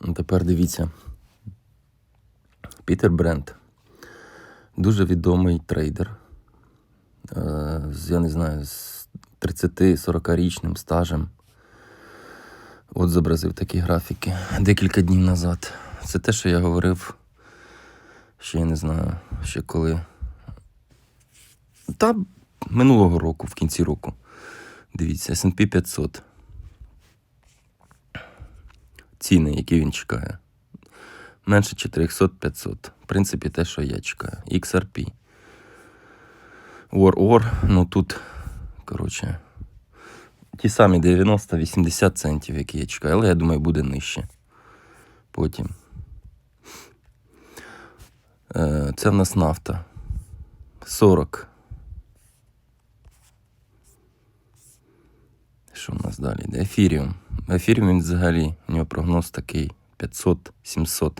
Тепер дивіться. Пітер Брент. Дуже відомий трейдер. Е, з, я не знаю, з 30-40-річним стажем. От зобразив такі графіки декілька днів назад. Це те, що я говорив. Ще я не знаю, ще коли. Та минулого року, в кінці року. Дивіться, SP 500. Ціни, які він чекає. Менше 400-500. В принципі, те, що я чекаю. XRP. OR-OR, ну тут, коротше, ті самі 90-80 центів, які я чекаю, але я думаю, буде нижче. Потім. Е, Це в нас нафта. 40. Що в нас далі? йде? Ефіріум. Ефіріум він взагалі, у нього прогноз такий 500-700.